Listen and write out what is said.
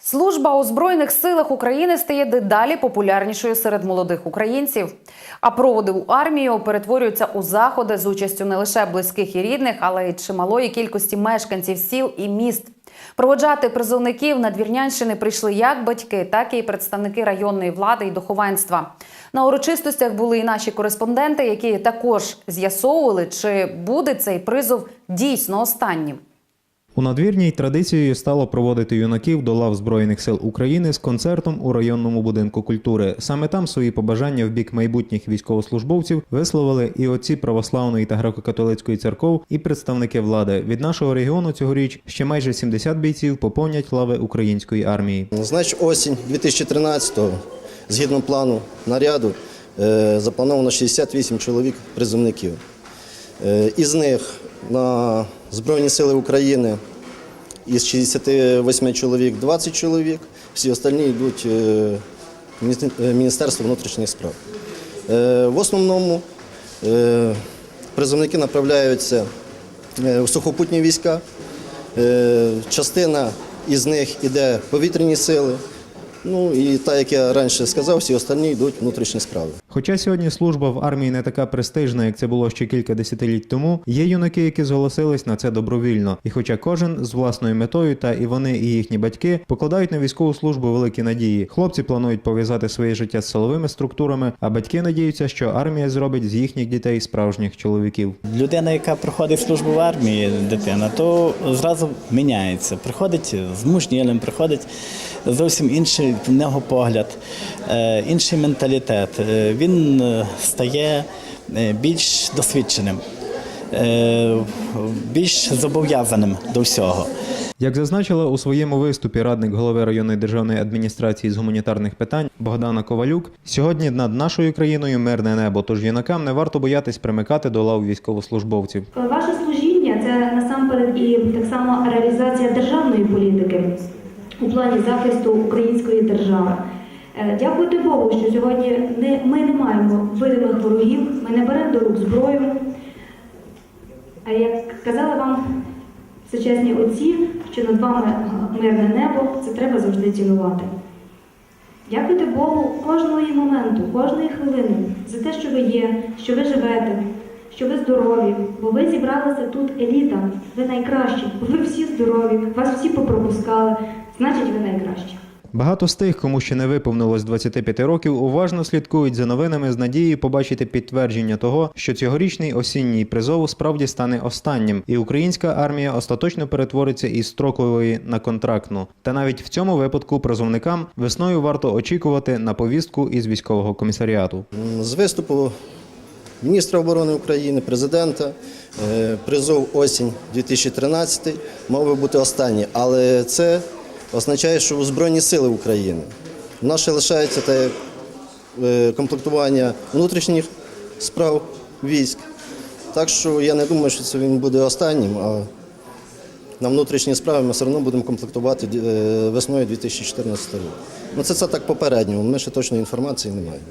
Служба у збройних силах України стає дедалі популярнішою серед молодих українців. А проводи у армію перетворюються у заходи з участю не лише близьких і рідних, але й чималої кількості мешканців сіл і міст. Проводжати призовників на Двірнянщини прийшли як батьки, так і представники районної влади і духовенства. На урочистостях були і наші кореспонденти, які також з'ясовували, чи буде цей призов дійсно останнім. У надвірній традицією стало проводити юнаків до лав Збройних сил України з концертом у районному будинку культури. Саме там свої побажання в бік майбутніх військовослужбовців висловили і отці православної та греко-католицької церков, і представники влади. Від нашого регіону цьогоріч ще майже 70 бійців поповнять лави української армії. Значить, осінь 2013-го, згідно плану наряду, е, заплановано 68 чоловік призовників. Е, Із них на Збройні Сили України із 68 чоловік 20 чоловік, всі остальні йдуть е, в Міністерство- е, внутрішніх справ. Е, В основному призовники направляються в сухопутні війська. Частина із них іде повітряні сили. Ну і так як я раніше сказав, всі останні йдуть внутрішні справи. Хоча сьогодні служба в армії не така престижна, як це було ще кілька десятиліть тому, є юнаки, які зголосились на це добровільно. І хоча кожен з власною метою, та і вони, і їхні батьки покладають на військову службу великі надії. Хлопці планують пов'язати своє життя з силовими структурами, а батьки надіються, що армія зробить з їхніх дітей справжніх чоловіків. Людина, яка проходить службу в армії, дитина, то зразу міняється. Приходить з мужнілим, приходить зовсім інший в нього погляд, е, інший менталітет. Е, Він е, стає е, більш досвідченим, е, більш зобов'язаним до всього. Як зазначила у своєму виступі радник голови районної державної адміністрації з гуманітарних питань Богдана Ковалюк, сьогодні над нашою країною мирне небо, тож юнакам не варто боятись примикати до лав військовослужбовців. Ваше служіння це насамперед і так само реалізація державної політики у плані захисту української держави. Дякуйте Богу, що сьогодні не, ми не маємо видимих ворогів, ми не беремо до рук зброю. А як казали вам сучасні отці, що над вами мирне небо, це треба завжди цінувати. Дякуйте Богу кожного моменту, кожної хвилини за те, що ви є, що ви живете, що ви здорові, бо ви зібралися тут еліта, ви найкращі, бо ви всі здорові, вас всі попропускали, значить ви найкращі. Багато з тих, кому ще не виповнилось 25 років, уважно слідкують за новинами з надією побачити підтвердження того, що цьогорічний осінній призов справді стане останнім, і українська армія остаточно перетвориться із строкової на контрактну. Та навіть в цьому випадку призовникам весною варто очікувати на повістку із військового комісаріату. З виступу міністра оборони України, президента, е, призов осінь 2013 мав би бути останній, але це означає, що у Збройні Сили України. Ще лишається те е, комплектування внутрішніх справ військ. Так що я не думаю, що це він буде останнім, а на внутрішні справи ми все одно будемо комплектувати е, весною 2014 року. Ну це, це так попередньо, ми ще точної інформації не маємо.